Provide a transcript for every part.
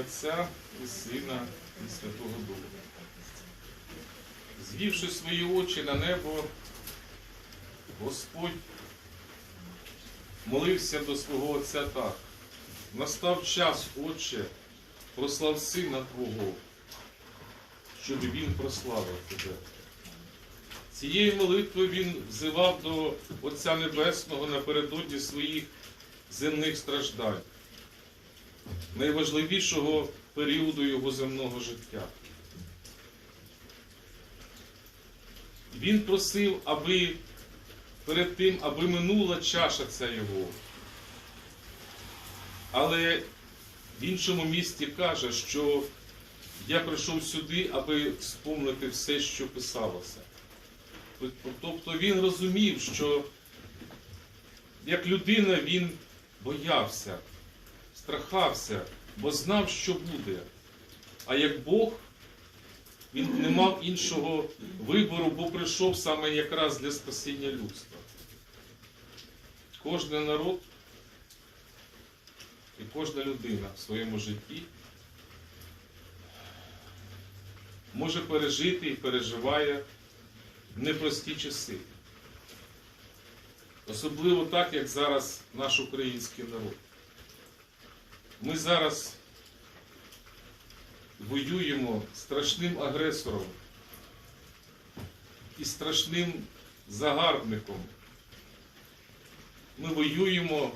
Отця і Сина і Святого Духа. Звівши свої очі на небо, Господь молився до свого Отця так. Настав час, Отче, прослав Сина Твого, щоб Він прославив Тебе. Цією молитвою він взивав до Отця Небесного напередодні своїх земних страждань, найважливішого періоду його земного життя. Він просив, аби перед тим, аби минула чаша ця його. Але в іншому місті каже, що я прийшов сюди, аби вспомнити все, що писалося. Тобто він розумів, що як людина він боявся, страхався, бо знав, що буде. А як Бог, він не мав іншого вибору, бо прийшов саме якраз для спасіння людства. Кожен народ і кожна людина в своєму житті може пережити і переживає непрості часи. Особливо так, як зараз наш український народ. Ми зараз воюємо страшним агресором і страшним загарбником. Ми воюємо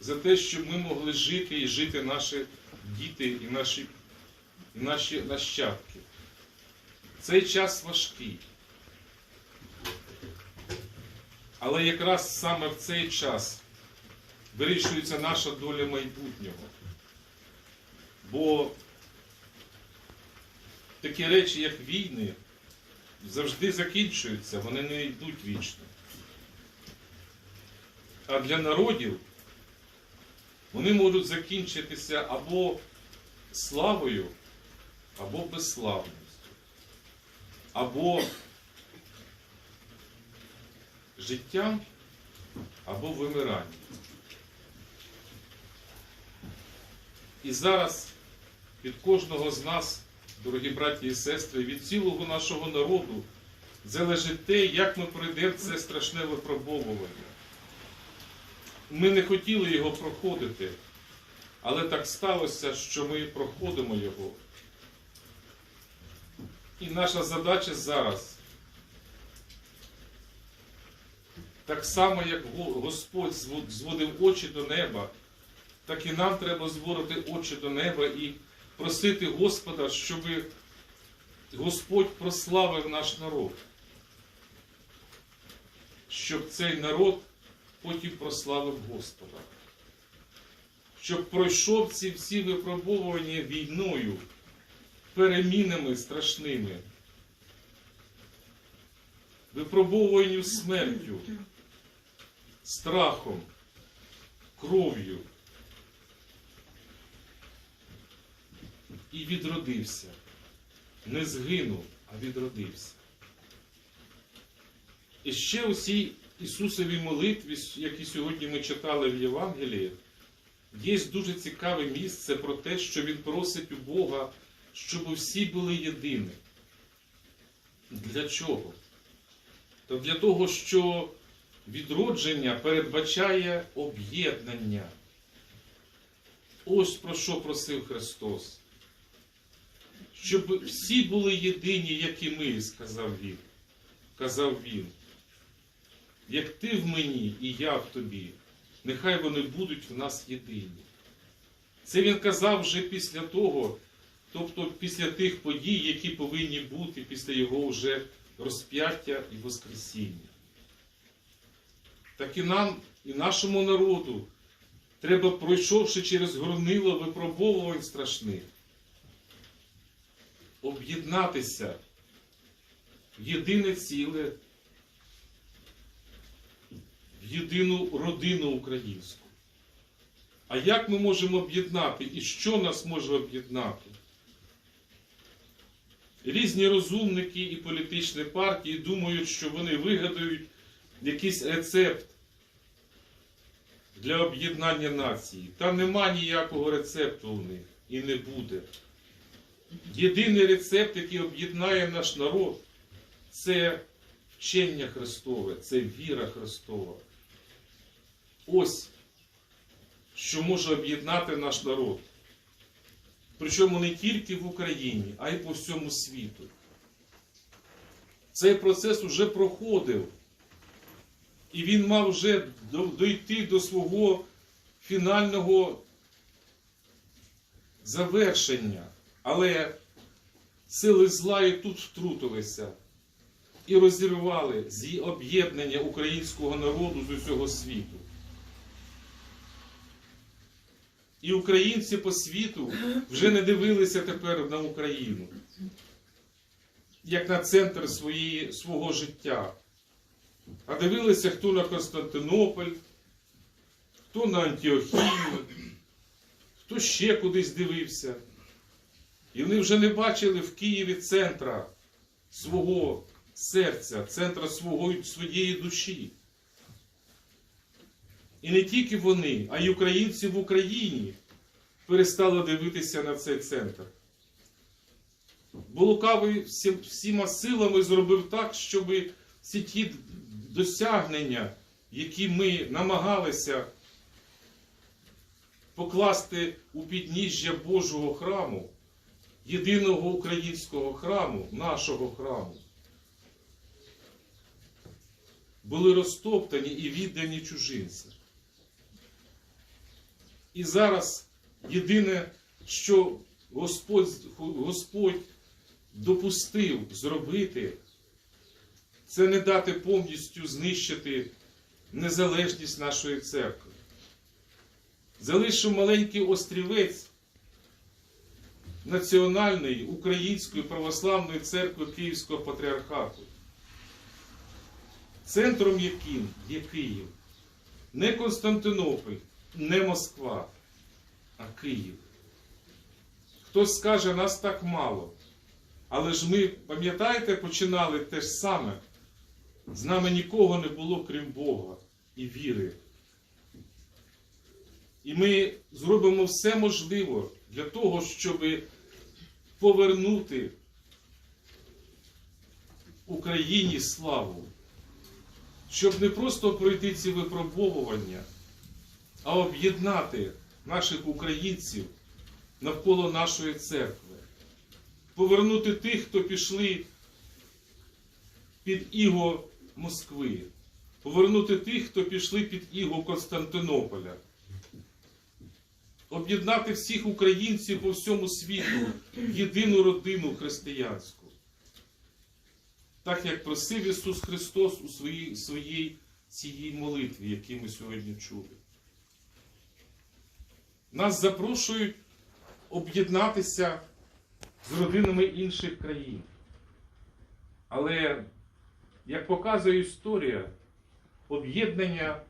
за те, щоб ми могли жити і жити наші діти і наші, і наші нащадки. Цей час важкий. Але якраз саме в цей час вирішується наша доля майбутнього. Бо такі речі, як війни, завжди закінчуються, вони не йдуть вічно. А для народів вони можуть закінчитися або славою, або безславністю, або життям, або вимиранням. І зараз від кожного з нас, дорогі браті і сестри, від цілого нашого народу залежить те, як ми пройдемо це страшне випробовування. Ми не хотіли його проходити, але так сталося, що ми проходимо його. І наша задача зараз, так само, як Господь зводив очі до неба, так і нам треба зводити очі до неба і просити Господа, щоб Господь прославив наш народ, щоб цей народ потім прославив Господа, щоб пройшов ці всі випробовування війною, перемінами страшними, випробовуванню смертю, страхом, кров'ю. І відродився. Не згинув, а відродився. І ще у цій Ісусовій молитві, які сьогодні ми читали в Євангелії, є дуже цікаве місце про те, що Він просить у Бога, щоб всі були єдині. Для чого? То для того, що відродження передбачає об'єднання. Ось про що просив Христос. Щоб всі були єдині, як і ми, сказав Він. Казав Він. Як ти в мені і я в тобі, нехай вони будуть в нас єдині. Це він казав вже після того, тобто після тих подій, які повинні бути після його вже розп'яття і Воскресіння. Так і нам, і нашому народу, треба, пройшовши через горнило випробовувань страшних, об'єднатися в єдине ціле, в єдину родину українську. А як ми можемо об'єднати і що нас може об'єднати? Різні розумники і політичні партії думають, що вони вигадають якийсь рецепт для об'єднання нації. Там нема ніякого рецепту у них і не буде. Єдиний рецепт, який об'єднає наш народ, це вчення Христове, це віра Христова. Ось що може об'єднати наш народ. Причому не тільки в Україні, а й по всьому світу. Цей процес уже проходив. І він мав вже до- дойти до свого фінального завершення. Але сили зла і тут втрутилися і розірвали зі об'єднання українського народу з усього світу. І українці по світу вже не дивилися тепер на Україну як на центр своєї, свого життя. А дивилися, хто на Константинополь, хто на Антіохію, хто ще кудись дивився. І вони вже не бачили в Києві центра свого серця, центра свого, своєї душі. І не тільки вони, а й українці в Україні перестали дивитися на цей центр. Бо лукавий всі- всіма силами зробив так, щоб всі ті досягнення, які ми намагалися покласти у підніжжя Божого храму, єдиного українського храму, нашого храму, були розтоптані і віддані чужинцям. І зараз єдине, що Господь, Господь допустив зробити, це не дати повністю знищити незалежність нашої церкви. Залишив маленький острівець Національної Української православної церкви Київського патріархату, центром яким є Київ, не Константинополь, не Москва, а Київ. Хтось скаже, нас так мало. Але ж ми, пам'ятаєте, починали те ж саме. З нами нікого не було, крім Бога і віри. І ми зробимо все можливе для того, щоб повернути Україні славу. Щоб не просто пройти ці випробовування, а об'єднати наших українців навколо нашої церкви. Повернути тих, хто пішли під іго Москви. Повернути тих, хто пішли під іго Константинополя. Об'єднати всіх українців по всьому світу в єдину родину християнську. Так як просив Ісус Христос у своїй, своїй цій молитві, яку ми сьогодні чули. Нас запрошують об'єднатися з родинами інших країн. Але, як показує історія, об'єднання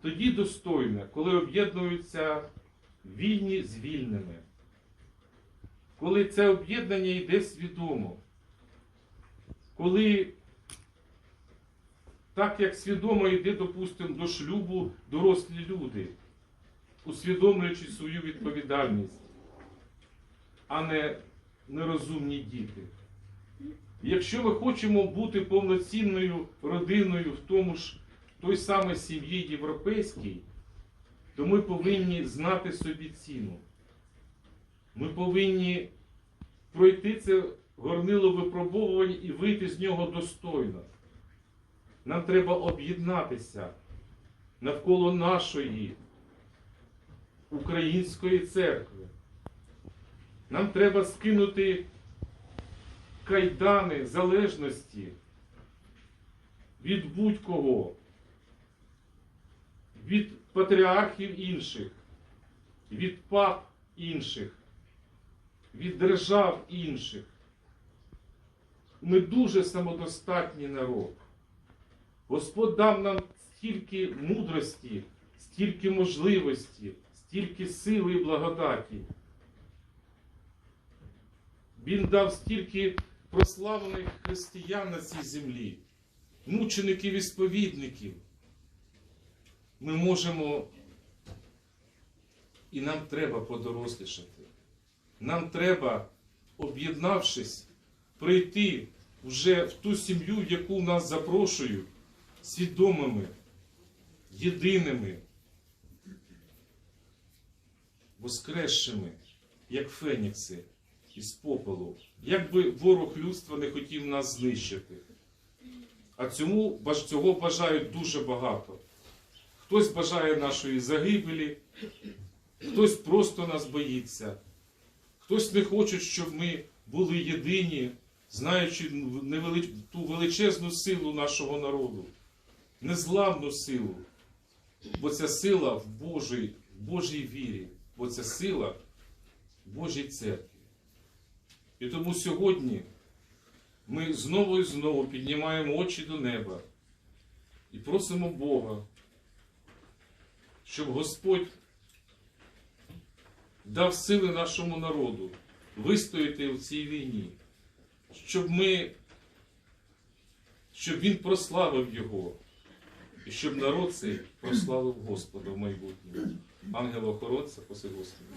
тоді достойне, коли об'єднуються вільні з вільними. Коли це об'єднання йде свідомо. Коли так як свідомо йде, допустимо, до шлюбу дорослі люди, усвідомлюючи свою відповідальність, а не нерозумні діти. Якщо ми хочемо бути повноцінною родиною в тому ж той самій сім'ї європейській, то ми повинні знати собі ціну. Ми повинні пройти це горнило випробовування і вийти з нього достойно. Нам треба об'єднатися навколо нашої української церкви. Нам треба скинути кайдани залежності від будь-кого, від патріархів інших, від пап інших, від держав інших. Ми дуже самодостатній народ. Господь дав нам стільки мудрості, стільки можливості, стільки сили і благодаті. Він дав стільки прославлених християн на цій землі, мучеників і сповідників. Ми можемо І нам треба подорослішати. Нам треба, об'єднавшись, прийти вже в ту сім'ю, в яку нас запрошують, свідомими, єдиними, воскресшими, як фенікси із попелу, як би ворог людства не хотів нас знищити. А цього бажають дуже багато. Хтось бажає нашої загибелі, хтось просто нас боїться, хтось не хоче, щоб ми були єдині, знаючи ту величезну силу нашого народу, незламну силу. Бо ця сила в Божій, в Божій вірі, бо ця сила в Божій церкві. І тому сьогодні ми знову і знову піднімаємо очі до неба і просимо Бога, щоб Господь дав сили нашому народу вистояти в цій війні, щоб ми, щоб Він прославив Його, і щоб народ цей прославив Господа в майбутньому. Ангела охоронця, поси Господи.